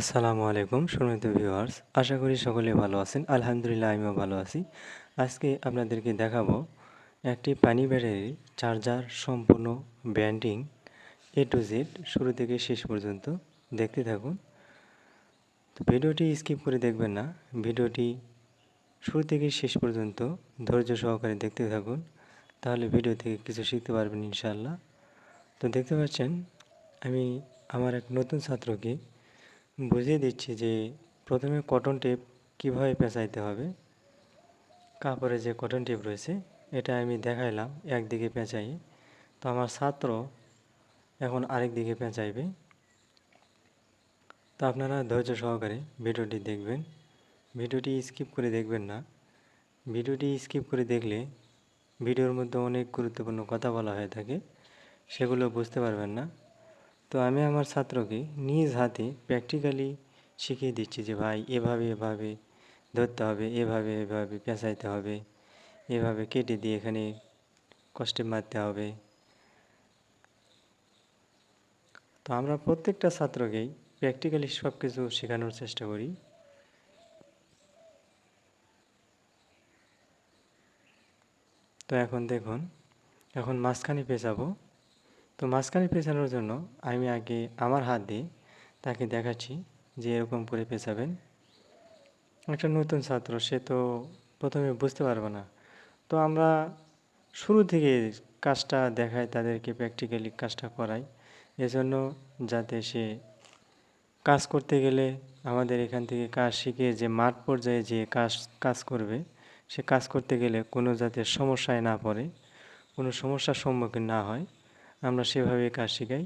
আসসালামু আলাইকুম, সম্মানিত ভিউয়ার্স আশা করি সকলে ভালো আছেন। আলহামদুলিল্লাহ, আমিও ভালো আছি। আজকে আপনাদেরকে দেখাবো একটি পানি ব্যাটারির চার্জার সম্পূর্ণ ব্যান্ডিং এ টু জেড শুরু থেকে শেষ পর্যন্ত দেখতে থাকুন। তো ভিডিওটি স্কিপ করে দেখবেন না। ভিডিওটি শুরু থেকে শেষ পর্যন্ত ধৈর্য সহকারে দেখতে থাকুন। তাহলে ভিডিও থেকে কিছু শিখতে পারবেন ইনশাআল্লাহ। তো দেখতে পাচ্ছেন, আমি আমার এক নতুন ছাত্রকে বুঝিয়ে দিচ্ছি যে প্রথমে কটন টেপ কীভাবে পেঁচাইতে হবে? কাপড়ে যে কটন টেপ রয়েছে, এটা আমি দেখাইলাম, একদিকে পেঁচাই। তো আমার ছাত্র এখন আরেক দিকে পেঁচাইবে। তো আপনারা ধৈর্য সহকারে ভিডিওটি দেখবেন। ভিডিওটি স্কিপ করে দেখবেন না। ভিডিওটি স্কিপ করে দেখলে ভিডিওর মধ্যে অনেক গুরুত্বপূর্ণ কথা বলা হয়ে থাকে, সেগুলো বুঝতে পারবেন না। তো আমি আমার ছাত্রকে নিজ হাতে প্র্যাকটিক্যালি শিখিয়ে দিচ্ছি যে ভাই এভাবে এভাবে ধরতে হবে, এভাবে এভাবে পেঁচাইতে হবে, এভাবে কেটে দিয়ে এখানে কষ্টে মারতে হবে। তো আমরা প্রত্যেকটা ছাত্রকেই প্র্যাকটিক্যালি সব কিছু শেখানোর চেষ্টা করি। তো এখন দেখুন, এখন মাঝখানে পেঁচাবো। তো মাঝখানে পেঁচানোর জন্য আমি আগে আমার হাত দিয়ে তাকে দেখাচ্ছি যে এরকম করে পেঁচাবেন একটা নতুন ছাত্র, সে তো প্রথমে বুঝতে পারবে না। তো আমরা শুরু থেকে কাজটা দেখাই, তাদেরকে প্র্যাকটিক্যালি কাজটা করাই। এজন্য যাতে সে কাজ করতে গেলে আমাদের এখান থেকে কাজ শিখে যে মাঠ পর্যায়ে যে কাজ কাজ করবে, সে কাজ করতে গেলে কোনো যাতে সমস্যায় না পড়ে, কোনো সমস্যার সম্মুখীন না হয়। আমরা সেভাবে কাজ শেখাই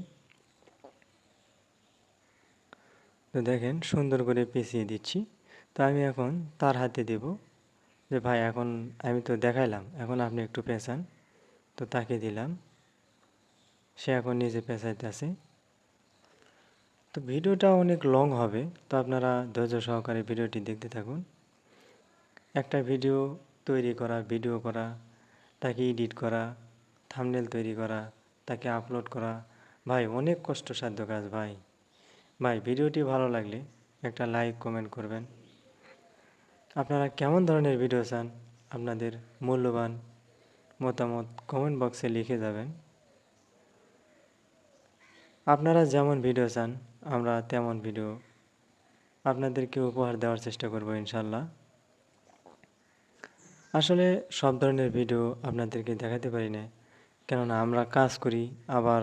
তো দেখেন সুন্দর করে পেঁচিয়ে দিচ্ছি। তো আমি এখন তার হাতে দেব যে, ভাই, এখন আমি তো দেখাইলাম, এখন আপনি একটু পেঁচান। তো তাকে দিলাম। সে এখন নিজে পেঁচাইতে আছে তো ভিডিওটা অনেক লং হবে, তো আপনারা ধৈর্য সহকারে ভিডিওটি দেখতে থাকুন। একটা ভিডিও তৈরি করা, ভিডিও করা, তাকে এডিট করা থামনেল তৈরি করা তাকে আপলোড করা। ভাই, অনেক কষ্টসাধ্য কাজ ভাই। ভাই, ভিডিওটি ভালো লাগলে একটা লাইক কমেন্ট করবেন। আপনারা কেমন ধরনের ভিডিও চান, আপনাদের মূল্যবান মতামত কমেন্ট বক্সে লিখে যাবেন। আপনারা যেমন ভিডিও চান, আমরা তেমন ভিডিও আপনাদেরকে উপহার দেওয়ার চেষ্টা করব ইনশাল্লাহ। আসলে সব ধরনের ভিডিও আপনাদেরকে দেখাতে পারি না কেননা আমরা কাজ করি, আবার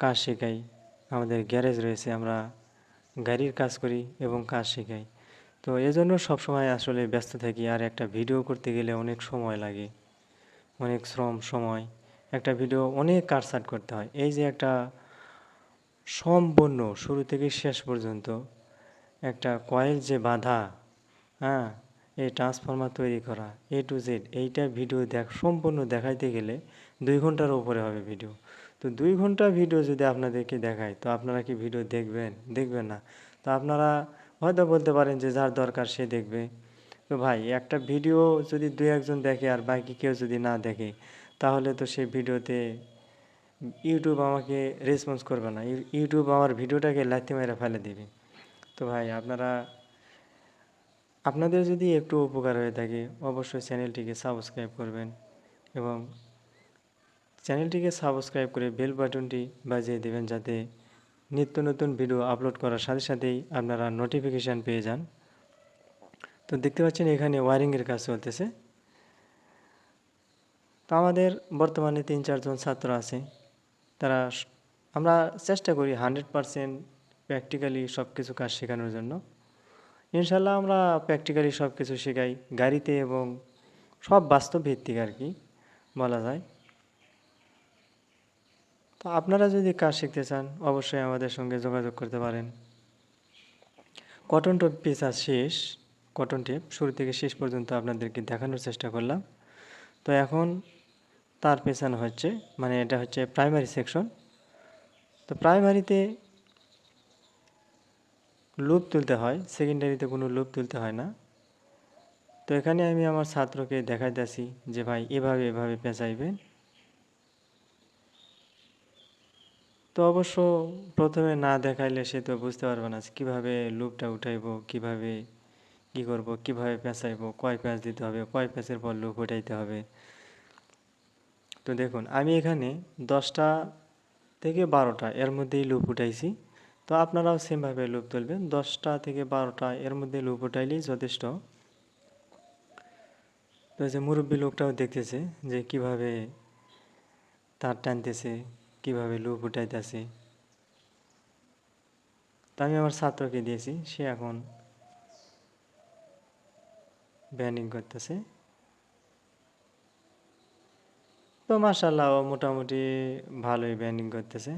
কাজ শেখাই। আমাদের গ্যারেজ রয়েছে, আমরা গাড়ির কাজ করি এবং কাজ শেখাই। তো এজন্য সবসময় আসলে ব্যস্ত থাকি আর একটা ভিডিও করতে গেলে অনেক সময় লাগে, অনেক শ্রম, সময়। একটা ভিডিও অনেক কাটসাট করতে হয়। এই যে একটা সম্পূর্ণ শুরু থেকে শেষ পর্যন্ত একটা কয়েল যে বাধা হ্যাঁ এই ট্রান্সফর্মার তৈরি করা এ টু জেড এইটা ভিডিও দেখ, সম্পূর্ণ দেখাইতে গেলে দুই ঘণ্টার উপরে হবে ভিডিও তো দুই ঘণ্টা ভিডিও যদি আপনাদেরকে দেখায় তো আপনারা কি ভিডিও দেখবেন? দেখবেন না। তো আপনারা হয়তো বলতে পারেন যে যার দরকার সে দেখবে। তো ভাই, একটা ভিডিও যদি দুই একজন দেখে আর বাকি কেউ যদি না দেখে, তাহলে তো সেই ভিডিওতে ইউটিউব আমাকে রেসপন্স করবে না। ইউটিউব আমার ভিডিওটাকে লাথি মেরে ফেলে দেবে। তো ভাই, আপনারা, আপনাদের যদি একটু উপকার হয়ে থাকে, অবশ্যই চ্যানেলটিকে সাবস্ক্রাইব করবেন এবং চ্যানেলটিকে সাবস্ক্রাইব করে বেল বাটনটি বাজিয়ে দেবেন যাতে নিত্য নতুন ভিডিও আপলোড করার সাথে সাথেই আপনারা নোটিফিকেশান পেয়ে যান। তো দেখতে পাচ্ছেন এখানে ওয়ারিংয়ের কাজ চলতেছে। তো আমাদের বর্তমানে তিন চারজন ছাত্র আছে। তারা আমরা চেষ্টা করি হান্ড্রেড পারসেন্ট প্র্যাকটিক্যালি সব কিছু কাজ শেখানোর জন্য। ইনশাল্লাহ আমরা প্র্যাকটিক্যালি সব কিছু শেখাই গাড়িতে এবং সব বাস্তব ভিত্তিক আর কি, বলা যায়। তো আপনারা যদি কাজ শিখতে চান, অবশ্যই আমাদের সঙ্গে যোগাযোগ করতে পারেন। কটন টেপ পেঁচা শেষ। কটন টেপ, শুরু থেকে শেষ পর্যন্ত আপনাদেরকে দেখানোর চেষ্টা করলাম। তো এখন তার পেছানো হচ্ছে মানে এটা হচ্ছে প্রাইমারি সেকশন। তো প্রাইমারিতে লুপ তুলতে হয়, সেকেন্ডারিতে কোনো লুপ তুলতে হয় না। তো এখানে আমি আমার ছাত্রকে দেখাইতেছি যে ভাই এভাবে এভাবে পেঁচাইবেন। তো অবশ্য প্রথমে না দেখাইলে সে তো বুঝতে পারবে না কীভাবে লুপটা উঠাইবো, কীভাবে কী করব, কীভাবে পেঁচাইবো, কয় প্যাঁচ দিতে হবে, কয় প্যাঁচের পর লুপ উঠাইতে হবে। তো দেখুন, আমি এখানে দশটা থেকে বারোটা এর মধ্যেই লুপ উঠাইছি। তো আপনারাও সেমভাবে লুপ তুলবেন। দশটা থেকে বারোটা এর মধ্যে লুপ উঠাইলেই যথেষ্ট। তো যে মুরব্বী লোকটাও দেখতেছে যে কীভাবে তার টানতেছে কীভাবে লুপ উঠাইতেছে। তা আমি আমার ছাত্রকে দিয়েছি, সে এখন ব্যান্ডিং করতেছে। তো মার্শাল্লাহ মোটামুটি ভালোই ব্যান্ডিং করতেছে।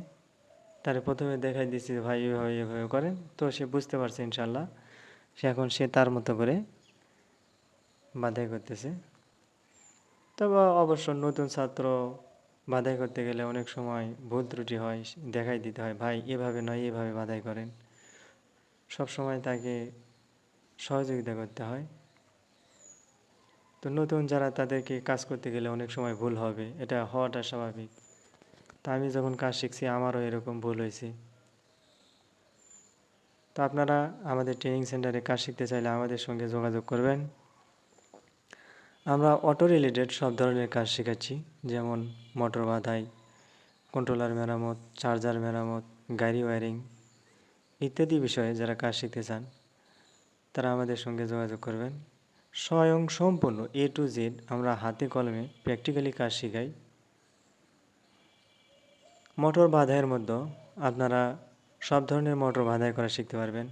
তার প্রথমে দেখাই দিচ্ছি ভাই এভাবে এভাবে করেন, তো সে বুঝতে পারছে ইনশাল্লাহ সে এখন সে তার মতো করে বাধাই করতেছে। তবে অবশ্য নতুন ছাত্র বাধাই করতে গেলে অনেক সময় ভুল ত্রুটি হয়, দেখাই দিতে হয়, ভাই, এভাবে নয়, এভাবে বাধাই করেন। সব সময় তাকে সহযোগিতা করতে হয়। তো নতুন যারা তাদেরকে কাজ করতে গেলে অনেক সময় ভুল হবে, এটা হওয়াটা স্বাভাবিক। তা আমি যখন কাজ শিখছি, আমারও এরকম ভুল হয়েছে। তো আপনারা আমাদের ট্রেনিং সেন্টারে কাজ শিখতে চাইলে আমাদের সঙ্গে যোগাযোগ করবেন। আমরা অটো রিলেটেড সব ধরনের কাজ শেখাচ্ছি, যেমন মোটর বাঁধাই কন্ট্রোলার মেরামত চার্জার মেরামত, গাড়ি ওয়ারিং ইত্যাদি বিষয়ে যারা কাজ শিখতে চান, তারা আমাদের সঙ্গে যোগাযোগ করবেন। স্বয়ং সম্পূর্ণ এ টু জেড আমরা হাতে কলমে প্র্যাকটিক্যালি কাজ শেখাই। মোটর বাঁধাইয়ের মধ্যে আপনারা সব ধরনের মোটর বাঁধাই করা শিখতে পারবেন।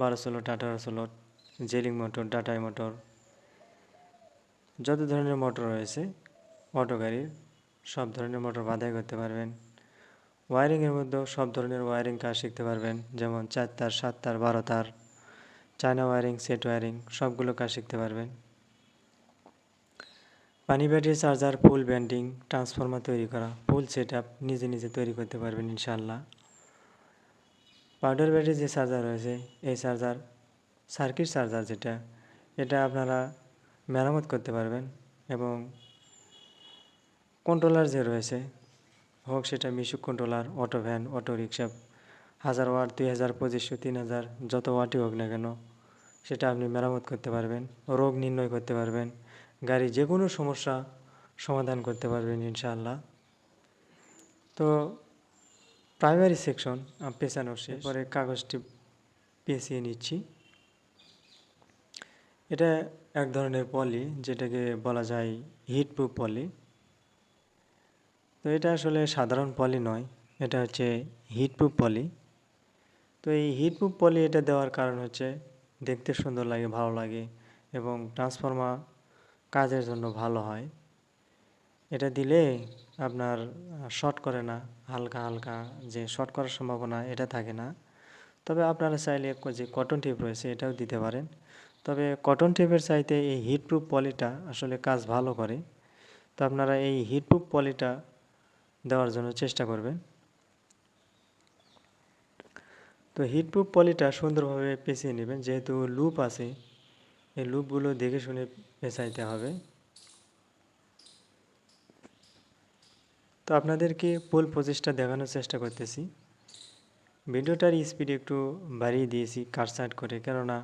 বারো ষোলো টাটা ষোলো, জেলিং মোটর ডাটাই মোটর যত ধরনের মোটর রয়েছে, অটো গাড়ির সব ধরনের মোটর বাধাই করতে পারবেন। ওয়ারিংয়ের মধ্যেও সব ধরনের ওয়ারিং কাজ শিখতে পারবেন, যেমন চার তার, সাত তার, বারো তার চায়না ওয়ারিং সেট ওয়ারিং সবগুলো কাজ শিখতে পারবেন। পানি battery charger, full banding transformer তৈরি করা, ফুল সেট আপ নিজে নিজে তৈরি করতে পারবেন ইনশাল্লাহ পাউডার ব্যাটারি যে চার্জার রয়েছে, এই চার্জার সার্কিট চার্জার যেটা, এটা আপনারা মেরামত করতে পারবেন এবং কন্ট্রোলার যে রয়েছে, হোক সেটা Mishuk controller auto van auto rickshaw হাজার ওয়াট, দুই হাজার, পঁচিশশো, তিন হাজার, যত ওয়াটই হোক না কেন, সেটা আপনি মেরামত করতে পারবেন, রোগ নির্ণয় করতে পারবেন গাড়ি যে কোনো সমস্যা সমাধান করতে পারবেন ইনশাআল্লাহ। তো প্রাইমারি সেকশন পেছানো শেষ। পরে কাগজটি পেঁচিয়ে নিচ্ছি। এটা এক ধরনের পলি যেটাকে বলা যায় হিট প্রুফ পলি তো এটা আসলে সাধারণ পলি নয়, এটা হচ্ছে হিট প্রুফ পলি তো এই হিট প্রুফ পলি এটা দেওয়ার কারণ হচ্ছে দেখতে সুন্দর লাগে, ভালো লাগে এবং ট্রান্সফর্মার কাজের জন্য ভালো হয়। এটা দিলে আপনার শর্ট করে না, হালকা হালকা যে শর্ট করার সম্ভাবনা এটা থাকে না। তবে আপনারা চাইলে যে কটন টিপ রয়েছে এটাও দিতে পারেন। তবে কটন টেপের চাইতে এই হিটপ্রুফ পলিটা আসলে কাজ ভালো করে। তো আপনারা এই হিটপ্রুফ পলিটা দেওয়ার জন্য চেষ্টা করবেন। তো হিটপ্রুফ পলিটা সুন্দরভাবে পেঁচিয়ে নেবেন, যেহেতু লুপ আছে, এই লুপগুলো দেখে শুনে পেঁচাইতে হবে। তো আপনাদেরকে ফুল প্রচেষ্টা দেখানোর চেষ্টা করতেছি। ভিডিওটার স্পিড একটু বাড়িয়ে দিয়েছি কাটসাট করে, কেননা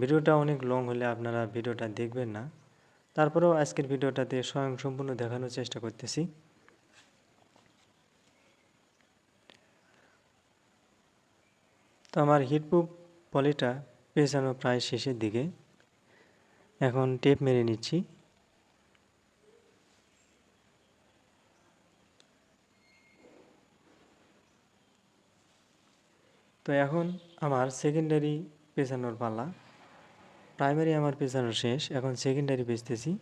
ভিডিওটা অনেক লং হলে আপনারা ভিডিওটা দেখবেন না। তারপরেও আজকের ভিডিওটাতে স্বয়ং সম্পূর্ণ দেখানোর চেষ্টা করতেছি। তো আমার হিটপ্রুফ পলিটা পেছানো প্রায় শেষের দিকে। এখন টেপ মেরে নিচ্ছি। তো এখন আমার সেকেন্ডারি পেছানোর পালা। প্রাইমারি আমার পেছানো শেষ, এখন সেকেন্ডারি বেচতেছি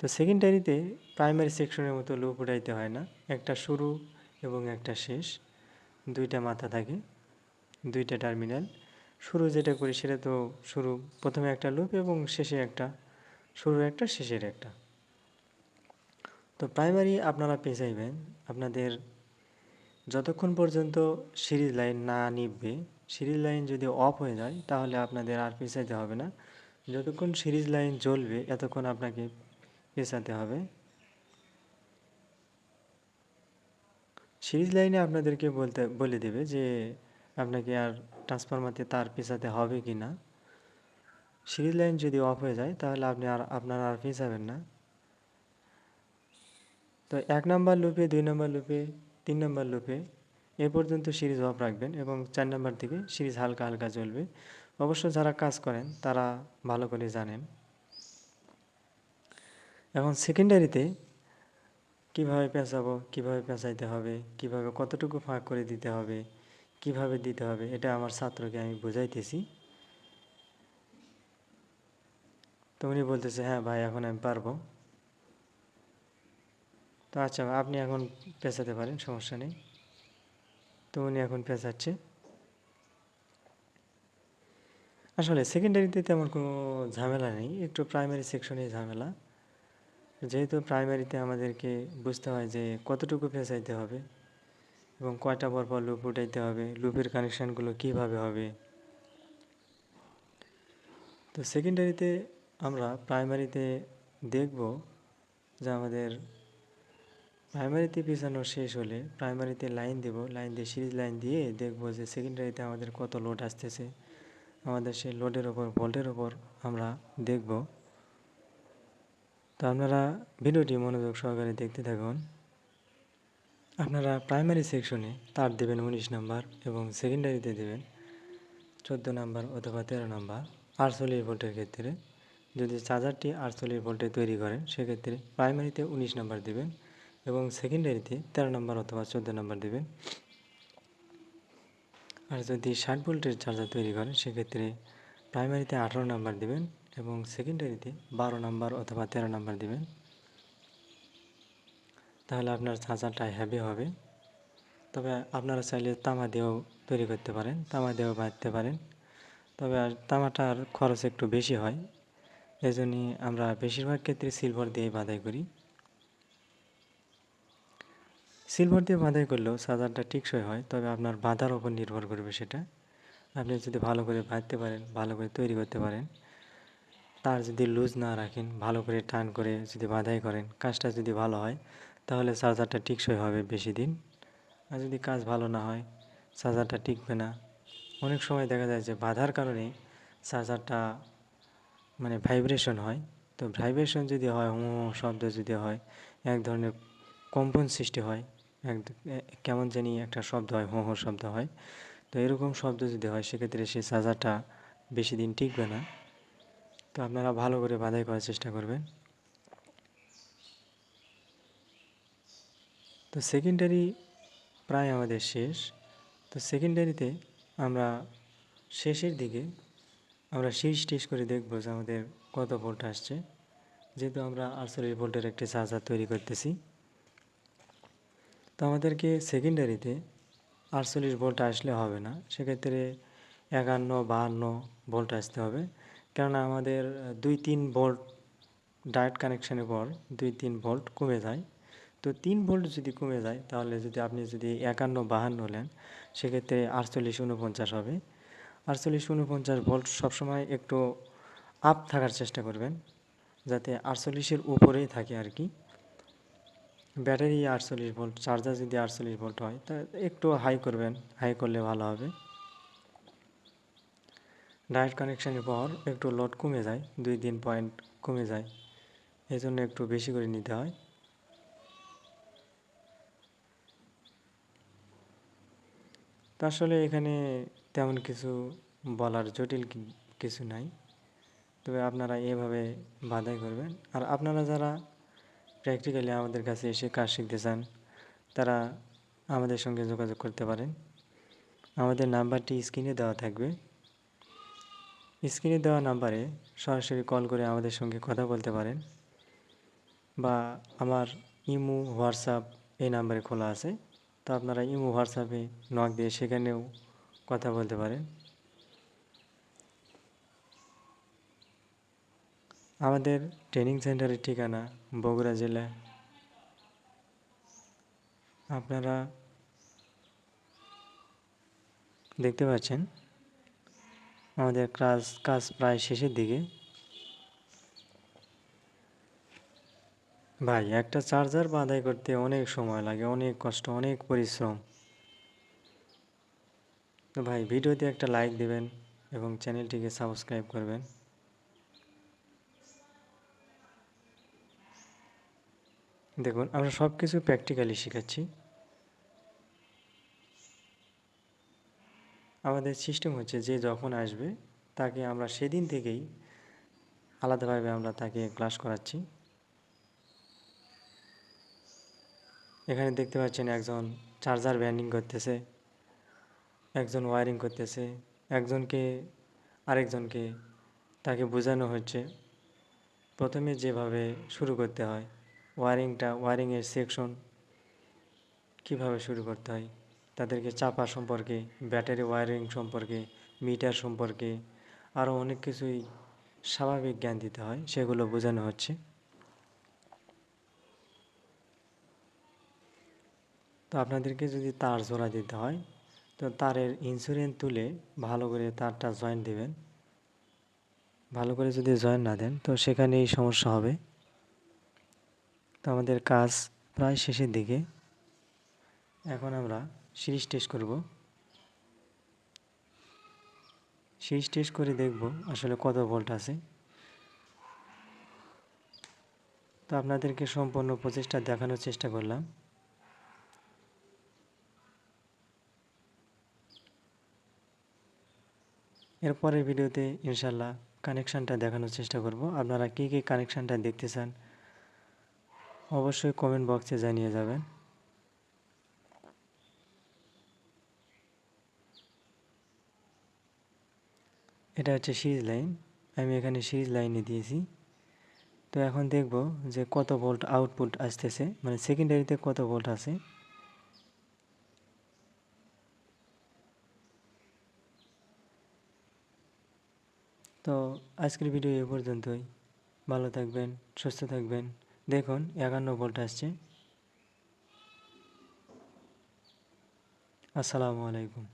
তো সেকেন্ডারিতে প্রাইমারি সেকশনের মতো লুপ উঠাইতে হয় না, একটা শুরু এবং একটা শেষ, দুইটা মাথা থাকে, দুইটা টার্মিনাল শুরু যেটা করি সেটা তো শুরু, প্রথমে একটা লুপ এবং শেষে একটা, শুরু একটা, শেষের একটা। তো প্রাইমারি আপনারা পেঁচাইবেন আপনাদের যতক্ষণ পর্যন্ত সিরিজ লাইন না নিববে সিরিজ লাইন যদি অফ হয়ে যায়, তাহলে আপনাদের আর পেঁচাইতে হবে না। যতক্ষণ সিরিজ লাইন জ্বলবে, এতক্ষণ আপনাকে পেঁচাতে হবে। সিরিজ লাইনে আপনাদেরকে বলতে, বলে দেবে যে আপনাকে আর ট্রান্সফরমারতে তার পেঁচাতে হবে কি না। সিরিজ লাইন যদি অফ হয়ে যায়, তাহলে আপনি আর, আপনার আর পেঁচাবেন না। তো এক নম্বর লুপে, দুই নম্বর লুপে তিন নম্বর লুপে এ পর্যন্ত সিরিজ অফ রাখবেন এবং চার নম্বর থেকে সিরিজ হালকা হালকা চলবে। অবশ্য যারা কাজ করেন, তারা ভালো করে জানেন। এখন সেকেন্ডারিতে কীভাবে পেঁচাবো, কীভাবে পেঁচাইতে হবে, কীভাবে কতটুকু ফাঁক করে দিতে হবে, কীভাবে দিতে হবে, এটা আমার ছাত্রকে আমি বোঝাইতেছি। তো উনি বলতেছে হ্যাঁ ভাই, এখন আমি পারব। তো আচ্ছা আপনি এখন পেঁচাতে পারেন, সমস্যা নেই। তো উনি এখন পেঁচাচ্ছে। আসলে সেকেন্ডারিতে তেমন কোনো ঝামেলা নেই, একটু প্রাইমারি সেকশনে ঝামেলা। যেহেতু প্রাইমারিতে আমাদেরকে বুঝতে হয় যে কতটুকু পেঁচাইতে হবে এবং কয়টা পর পর লুপ উঠাইতে হবে লুপের কানেকশানগুলো কীভাবে হবে। তো সেকেন্ডারিতে আমরা প্রাইমারিতে দেখব যে আমাদের প্রাইমারিতে পেছানো শেষ হলে প্রাইমারিতে লাইন দেব। লাইন দিয়ে সিরিজ লাইন দিয়ে দেখব যে সেকেন্ডারিতে আমাদের কত লোড আসতেছে। আমাদের সেই লোডের ওপর ভোল্টের ওপর আমরা দেখব। তো আপনারা ভিডিওটি মনোযোগ সহকারে দেখতে থাকুন। আপনারা প্রাইমারি সেকশনে তার দেবেন উনিশ নাম্বার এবং সেকেন্ডারিতে দেবেন চোদ্দ নাম্বার অথবা তেরো নাম্বার আটচল্লিশ ভোল্টের ক্ষেত্রে। যদি চার্জারটি আটচল্লিশ ভোল্টে তৈরি করেন, সেক্ষেত্রে প্রাইমারিতে উনিশ নাম্বার দেবেন। এবং সেকেন্ডারিতে তেরো নাম্বার অথবা চোদ্দ নম্বর দেবেন। আর যদি ষাট ভোল্টের চার্জার তৈরি করেন, সেক্ষেত্রে প্রাইমারিতে আঠারো নাম্বার দেবেন এবং সেকেন্ডারিতে বারো নাম্বার অথবা তেরো নাম্বার দেবেন। তাহলে আপনার চার্জারটা হ্যাভি হবে। তবে আপনারা চাইলে তামা দিয়েও তৈরি করতে পারেন, তামা দিয়েও বাঁধতে পারেন। তবে আর তামাটার খরচ একটু বেশি হয়। এই আমরা বেশিরভাগ ক্ষেত্রে সিলভার দিয়ে বাঁধাই করি। সিলভার দিয়ে বাঁধাই করলেও চার্জারটা টিকসই হয়, তবে আপনার বাঁধার ওপর নির্ভর করবে সেটা। আপনি যদি ভালো করে বাঁধতে পারেন, ভালো করে তৈরি করতে পারেন, তার যদি লুজ না রাখেন, ভালো করে টান করে যদি বাঁধাই করেন, কাজটা যদি ভালো হয়, তাহলে চার্জারটা টিকসই হবে বেশি দিন। আর যদি কাজ ভালো না হয় চার্জারটা টিকবে না। অনেক সময় দেখা যায় যে বাধার কারণে চার্জারটা মানে ভাইব্রেশন হয়। তো ভাইব্রেশন যদি হয় হুঁ শব্দ যদি হয়, এক ধরনের কম্পন সৃষ্টি হয় কেমন জানি একটা শব্দ হয়, হোঁ হোঁ শব্দ হয়। তো এরকম শব্দ যদি হয়, সেক্ষেত্রে সেই চার্জারটা বেশি দিন টিকবে না। তো আপনারা ভালো করে বাধাই করার চেষ্টা করবেন। তো সেকেন্ডারি প্রায় আমাদের শেষ। তো সেকেন্ডারিতে আমরা শেষের দিকে আমরা শেষ টেস্ট করে দেখব যে আমাদের কত ভোল্ট আসছে। যেহেতু আমরা আটচল্লিশ ভোল্টের একটি চার্জার তৈরি করতেছি। তো আমাদেরকে সেকেন্ডারিতে আটচল্লিশ ভোল্ট আসলে হবে না। সেক্ষেত্রে একান্ন, বাহান্ন ভোল্ট আসতে হবে। কেননা আমাদের দুই তিন ভোল্ট ডায়েট কানেকশানের পর দুই তিন ভোল্ট কমে যায়। তো তিন ভোল্ট যদি কমে যায়, তাহলে যদি আপনি যদি একান্ন, বাহান্ন নেন, সেক্ষেত্রে আটচল্লিশ উনপঞ্চাশ হবে। আটচল্লিশ উনপঞ্চাশ ভোল্ট সবসময় একটু আপ থাকার চেষ্টা করবেন, যাতে আটচল্লিশের উপরেই থাকে আর কি। ব্যাটারি আটচল্লিশ ভোল্ট, চার্জার যদি আটচল্লিশ ভোল্ট হয়, তা একটু হাই করবেন হাই করলে ভালো হবে। ডাইরেক্ট কানেকশানের পর একটু লোড কমে যায়, দুই তিন পয়েন্ট কমে যায়। এই জন্য একটু বেশি করে নিতে হয়। তো আসলে এখানে তেমন কিছু বলার জটিল কিছু নাই। তবে আপনারা এভাবে বাধাই করবেন। আর আপনারা যারা প্র্যাকটিক্যালি আমাদের কাছে এসে কাজ শিখতে চান, তারা আমাদের সঙ্গে যোগাযোগ করতে পারেন। আমাদের নাম্বারটি স্ক্রিনে দেওয়া থাকবে। স্ক্রিনে দেওয়া নাম্বারে সরাসরি কল করে আমাদের সঙ্গে কথা বলতে পারেন বা আমার ইমো, হোয়াটসঅ্যাপ এই নাম্বারে খোলা আছে। তো আপনারা ইমো, হোয়াটসঅ্যাপে নক দিয়ে সেখানেও কথা বলতে পারেন। আমাদের ট্রেনিং সেন্টারের ঠিকানা বগুড়া জেলা। আপনারা দেখতে পাচ্ছেন, আমাদের কাজ কাজ প্রায় শেষের দিকে। ভাই, একটা চার্জার বাঁধাই করতে অনেক সময় লাগে, অনেক কষ্ট, অনেক পরিশ্রম। তো ভাই, ভিডিওতে একটা লাইক দেবেন এবং চ্যানেলটিকে সাবস্ক্রাইব করবেন। দেখুন, আমরা সব কিছু প্র্যাকটিক্যালি শেখাচ্ছি। আমাদের সিস্টেম হচ্ছে যে যখন আসবে, তাকে আমরা সেদিন থেকেই আলাদাভাবে আমরা তাকে ক্লাস করাচ্ছি। এখানে দেখতে পাচ্ছেন একজন চার্জার ব্যান্ডিং করতেছে, একজন ওয়ারিং করতেছে, একজনকে, আরেকজনকে, তাকে বোঝানো হচ্ছে। প্রথমে যেভাবে শুরু করতে হয়। ওয়ারিংটা, ওয়ারিংয়ের সেকশন কীভাবে শুরু করতে হয়? তাদেরকে চাপা সম্পর্কে, ব্যাটারি ওয়ারিং সম্পর্কে, মিটার সম্পর্কে আরও অনেক কিছুই স্বাভাবিক জ্ঞান দিতে হয়, সেগুলো বোঝানো হচ্ছে। তো আপনাদেরকে যদি তার জোড়া দিতে হয়, তো তারের ইন্স্যুরেন্স তুলে ভালো করে তারটা জয়েন্ট দেবেন। ভালো করে যদি জয়েন না দেন, তো সেখানে এই সমস্যা হবে। তো আমাদের কাজ প্রায় শেষের দিকে। এখন আমরা সিরিজ টেস্ট করব। সিরিজ টেস্ট করে দেখব আসলে কত ভোল্ট আছে। তো আপনাদেরকে সম্পূর্ণ প্রচেষ্টা দেখানোর চেষ্টা করলাম। এরপরের ভিডিওতে ইনশাল্লাহ কানেকশানটা দেখানোর চেষ্টা করব। আপনারা কী কী কানেকশানটা দেখতে চান অবশ্যই কমেন্ট বক্সে জানিয়ে যাবেন। এটা হচ্ছে সিরিজ লাইন আমি এখানে সিরিজ লাইনে দিয়েছি। তো এখন দেখব যে কত ভোল্ট আউটপুট আসতেছে মানে সেকেন্ডারিতে কত ভোল্ট আছে। তো আজকের ভিডিও এ পর্যন্তই। ভালো থাকবেন, সুস্থ থাকবেন। দেখুন একান্ন ভোল্ট আসছে। আসসালামু আলাইকুম।